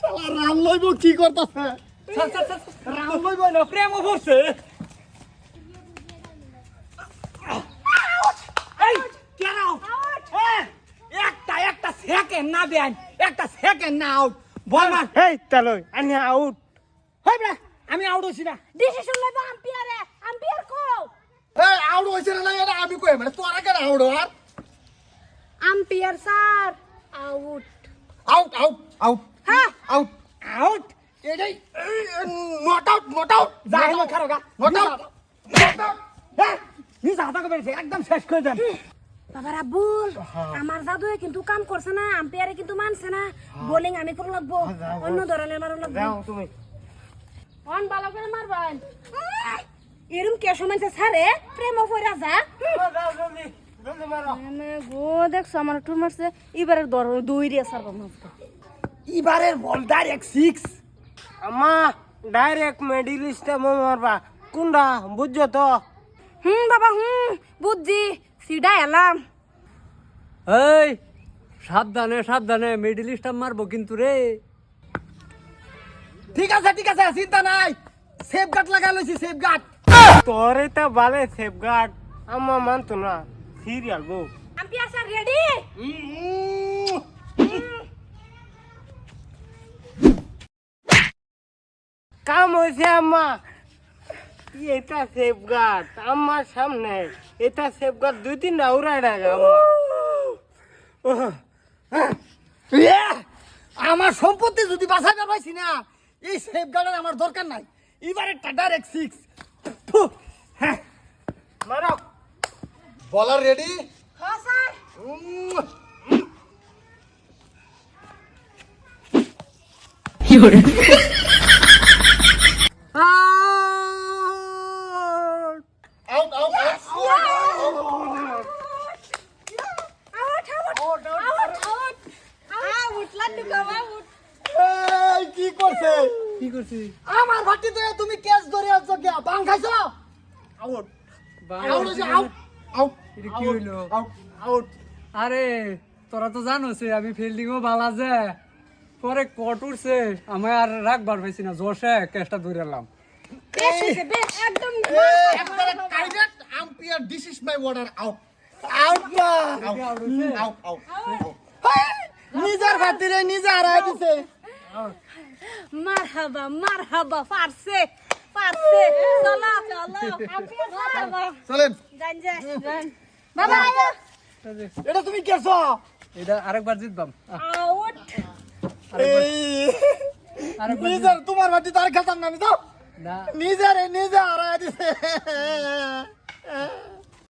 শালা রাম লইব কি করতেছে? স্যার স্যার স্যার রাম লইব না প্রেম! এই, একটা একটা সেকেন্ড না দেন একটা সেকেন্ড না আউট বল মার এই তালই আনি আউট হই বে আমি আউট হইছি না। ডিসিশন লইব আম্পিয়ারে আম্পিয়ার কো এই আউট হইছে না এটা আমি কই মানে তোরা কেন আউট আর আম্পিয়ার স্যার। আউট আউট হ্যাঁ আউট আউট এটাই নট আউট নট আউট যা হলো খারো গা। নট আউট নট আউট হ্যাঁ নিজ হাতা করে একদম শেষ করে দেন। বাবা রাব্বুল আমার দাদু কিন্তু কাম করছে না আম্পিয়ারে কিন্তু মানছে না। বোলিং আমি করে লাগবো অন্য ধরনের মারো লাগবো। যাও তুমি। অন ভালো করে মারবেন। এরম কে সময় স্যারে প্রেম ফইরা যা গো দেখছ আমার টুর মারছে। এবারে দর দুই রে স্যার এবারের বল ডাইরেক্ট সিক্স আম্মা ডাইরেক্ট মেডিল স্টেপ মারবা। কোনটা বুঝছ তো? হুম বাবা হুম বুঝছি। সিডা এলাম। এই সাবধানে সাবধানে মিডিল স্টাম্প মারবো কিন্তু রে। ঠিক আছে ঠিক আছে চিন্তা নাই। সেফ গার্ড লাগাই লইছি সেফ গার্ড তোরে তো বালে সেফগার্ড আম্মা মানতো না। সিরিয়াল বউ। আম্পিয়ার স্যার রেডি কাম হয়েছে আম্মা এটা সেফগার্ড আমার সামনে এটা সেফগার্ড দুই রাখে আম্মা ইয়ে! আমার সম্পত্তি যদি বাঁচাইতে পারছি না এই সেফ গার্ডের আমার দরকার নাই। এবারে ডাইরেক্ট সিক্স হ্যাঁ। মারো। বলার রেডি হ্যাঁ sir. Out out out out out out out laddu খাওয়া আউট এই কি করছে? কি করছি? আমার ভাটিতে তুমি ক্যাচ ধরে আছো কে বাং খাইছো? আউট আউট আউট আউট কি হইল? আউট আউট আরে তোরা তো জানোস আমি ফিল্ডিংও ভালো যে। পরে কট উঠছে আমি আর রাখবার পাইছি না। জোশে ক্যাচটা ধরে এলাম বেশ হইছে বেশ একদম direct umpire this is my order out out না আউট আউট আউট নিজের ভাতিরে নিজে হারাই দিছে। মারহাবা মারহাবা পারছে পারছে চলো চলো। মারহাবা। চলেন। জান যা বাবা আয়ো। এটা তুমি কেছো? এটা আরেকবার জিতবাম। আউট। নিজের তোমার ভাতি তার খেতাম না আমি না। নিজের নিজে হারাই দিছে।